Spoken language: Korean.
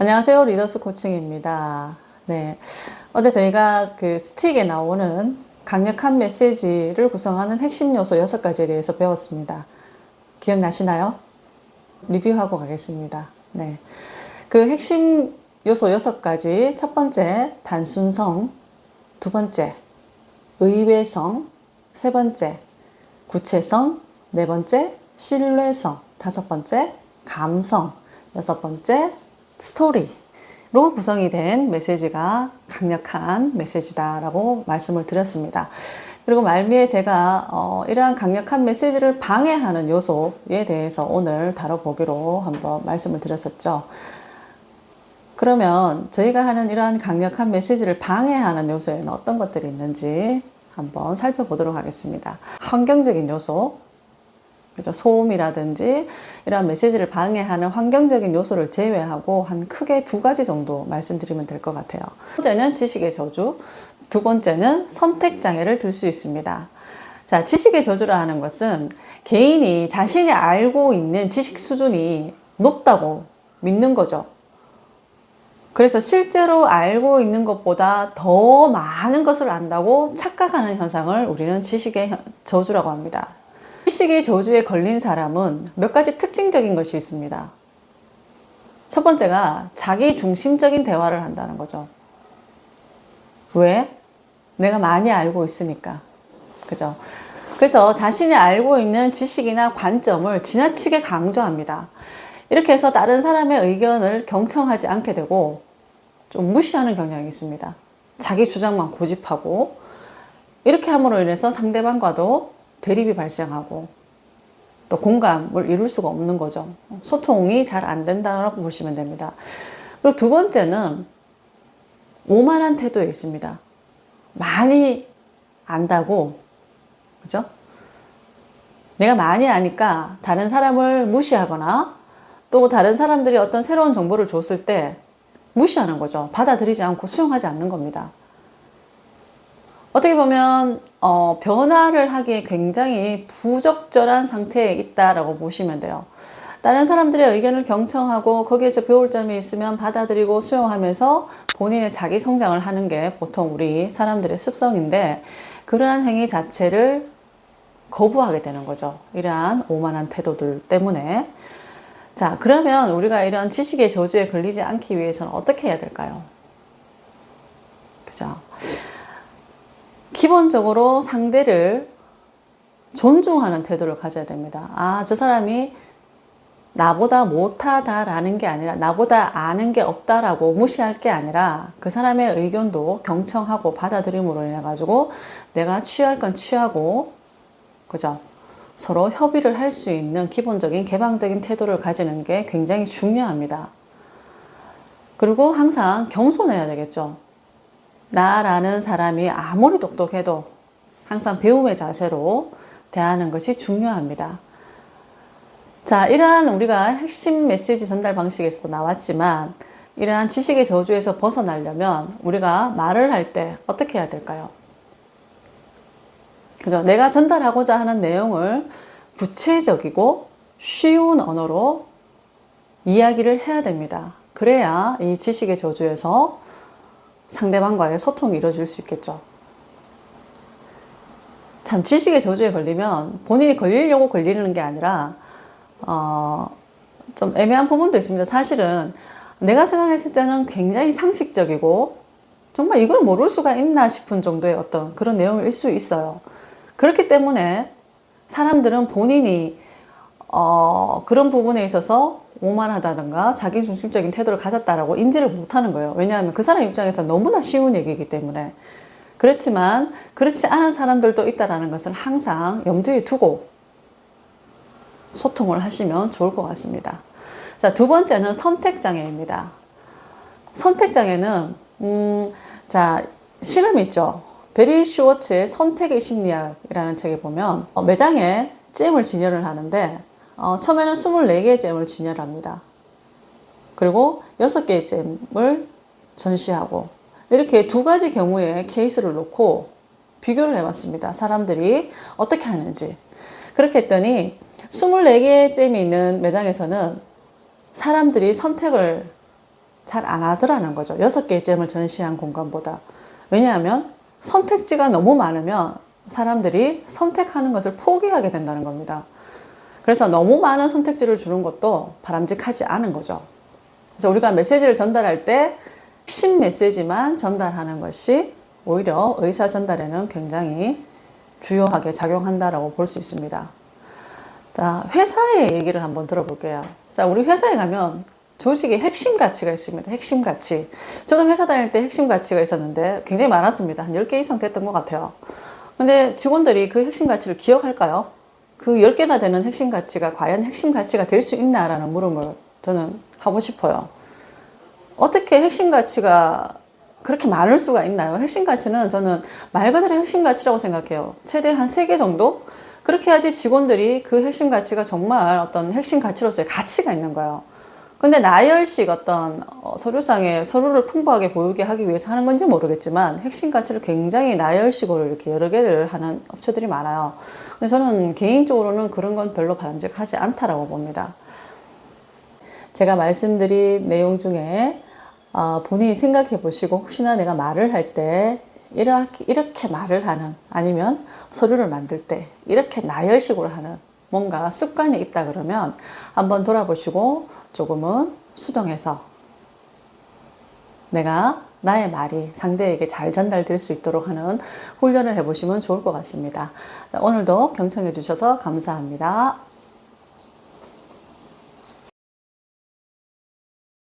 안녕하세요. 리더스 코칭입니다. 네. 어제 저희가 그 스틱에 나오는 강력한 메시지를 구성하는 핵심 요소 6가지에 대해서 배웠습니다. 기억나시나요? 리뷰하고 가겠습니다. 네. 그 핵심 요소 6가지. 첫 번째, 단순성. 두 번째, 의외성. 세 번째, 구체성. 네 번째, 신뢰성. 다섯 번째, 감성. 여섯 번째, 스토리로 구성이 된 메시지가 강력한 메시지다라고 말씀을 드렸습니다. 그리고 말미에 제가 어, 이러한 강력한 메시지를 방해하는 요소에 대해서 오늘 다뤄보기로 한번 말씀을 드렸었죠. 그러면 저희가 하는 이러한 강력한 메시지를 방해하는 요소에는 어떤 것들이 있는지 한번 살펴보도록 하겠습니다. 환경적인 요소, 그죠? 소음이라든지 이러한 메시지를 방해하는 환경적인 요소를 제외하고 한 크게 두 가지 정도 말씀드리면 될 것 같아요. 첫 번째는 지식의 저주, 두 번째는 선택 장애를 들 수 있습니다. 자, 지식의 저주라 하는 것은 개인이 자신이 알고 있는 지식 수준이 높다고 믿는 거죠. 그래서 실제로 알고 있는 것보다 더 많은 것을 안다고 착각하는 현상을 우리는 지식의 저주라고 합니다. 지식의 저주에 걸린 사람은 몇 가지 특징적인 것이 있습니다. 첫 번째가 자기 중심적인 대화를 한다는 거죠. 왜? 내가 많이 알고 있으니까. 그죠? 그래서 자신이 알고 있는 지식이나 관점을 지나치게 강조합니다. 이렇게 해서 다른 사람의 의견을 경청하지 않게 되고 좀 무시하는 경향이 있습니다. 자기 주장만 고집하고 이렇게 함으로 인해서 상대방과도 대립이 발생하고 또 공감을 이룰 수가 없는 거죠. 소통이 잘 안 된다고 보시면 됩니다. 그리고 두 번째는 오만한 태도에 있습니다. 많이 안다고, 그죠? 내가 많이 아니까 다른 사람을 무시하거나 또 다른 사람들이 어떤 새로운 정보를 줬을 때 무시하는 거죠. 받아들이지 않고 수용하지 않는 겁니다. 어떻게 보면 어, 변화를 하기에 굉장히 부적절한 상태에 있다라고 보시면 돼요. 다른 사람들의 의견을 경청하고 거기에서 배울 점이 있으면 받아들이고 수용하면서 본인의 자기 성장을 하는 게 보통 우리 사람들의 습성인데 그러한 행위 자체를 거부하게 되는 거죠. 이러한 오만한 태도들 때문에. 자, 그러면 우리가 이런 지식의 저주에 걸리지 않기 위해서는 어떻게 해야 될까요? 그죠? 기본적으로 상대를 존중하는 태도를 가져야 됩니다. 아, 저 사람이 나보다 못하다라는 게 아니라 나보다 아는 게 없다라고 무시할 게 아니라 그 사람의 의견도 경청하고 받아들임으로 인해 가지고 내가 취할 건 취하고 그죠? 서로 협의를 할 수 있는 기본적인 개방적인 태도를 가지는 게 굉장히 중요합니다. 그리고 항상 겸손해야 되겠죠. 나라는 사람이 아무리 똑똑해도 항상 배움의 자세로 대하는 것이 중요합니다. 자, 이러한 우리가 핵심 메시지 전달 방식에서도 나왔지만 이러한 지식의 저주에서 벗어나려면 우리가 말을 할 때 어떻게 해야 될까요? 그죠? 내가 전달하고자 하는 내용을 구체적이고 쉬운 언어로 이야기를 해야 됩니다. 그래야 이 지식의 저주에서 상대방과의 소통이 이루어질 수 있겠죠. 참, 지식의 저주에 걸리면 본인이 걸리려고 걸리는 게 아니라, 어, 좀 애매한 부분도 있습니다. 사실은 내가 생각했을 때는 굉장히 상식적이고, 정말 이걸 모를 수가 있나 싶은 정도의 어떤 그런 내용일 수 있어요. 그렇기 때문에 사람들은 본인이 어, 그런 부분에 있어서 오만하다든가 자기 중심적인 태도를 가졌다라고 인지를 못하는 거예요. 왜냐하면 그 사람 입장에서 너무나 쉬운 얘기이기 때문에. 그렇지만 그렇지 않은 사람들도 있다라는 것을 항상 염두에 두고 소통을 하시면 좋을 것 같습니다. 자, 두 번째는 선택장애입니다. 선택장애는, 음, 자, 실험이 있죠. 베리 슈워츠의 선택의 심리학이라는 책에 보면 어, 매장에 잼을 진열을 하는데 어, 처음에는 24개의 잼을 진열합니다. 그리고 6개의 잼을 전시하고 이렇게 두 가지 경우의 케이스를 놓고 비교를 해봤습니다. 사람들이 어떻게 하는지. 그렇게 했더니 24개의 잼이 있는 매장에서는 사람들이 선택을 잘 안 하더라는 거죠. 여섯 개의 잼을 전시한 공간보다. 왜냐하면 선택지가 너무 많으면 사람들이 선택하는 것을 포기하게 된다는 겁니다. 그래서 너무 많은 선택지를 주는 것도 바람직하지 않은 거죠. 그래서 우리가 메시지를 전달할 때 핵심 메시지만 전달하는 것이 오히려 의사 전달에는 굉장히 주요하게 작용한다라고 볼 수 있습니다. 자, 회사의 얘기를 한번 들어볼게요. 자, 우리 회사에 가면 조직의 핵심 가치가 있습니다. 핵심 가치. 저도 회사 다닐 때 핵심 가치가 있었는데 굉장히 많았습니다. 한 10개 이상 됐던 것 같아요. 근데 직원들이 그 핵심 가치를 기억할까요? 그 10개나 되는 핵심 가치가 과연 핵심 가치가 될 수 있나라는 물음을 저는 하고 싶어요. 어떻게 핵심 가치가 그렇게 많을 수가 있나요? 핵심 가치는 저는 말 그대로 핵심 가치라고 생각해요. 최대 한세개 정도? 그렇게 해야지 직원들이 그 핵심 가치가 정말 어떤 핵심 가치로서의 가치가 있는 거예요. 근데 나열식 어떤 어, 서류상에 서류를 풍부하게 보이게 하기 위해서 하는 건지 모르겠지만 핵심 가치를 굉장히 나열식으로 이렇게 여러 개를 하는 업체들이 많아요. 근데 저는 개인적으로는 그런 건 별로 바람직하지 않다라고 봅니다. 제가 말씀드린 내용 중에 어, 본인이 생각해 보시고 혹시나 내가 말을 할때 이렇게, 이렇게 말을 하는 아니면 서류를 만들 때 이렇게 나열식으로 하는 뭔가 습관이 있다 그러면 한번 돌아보시고 조금은 수정해서 내가 나의 말이 상대에게 잘 전달될 수 있도록 하는 훈련을 해보시면 좋을 것 같습니다. 자, 오늘도 경청해 주셔서 감사합니다.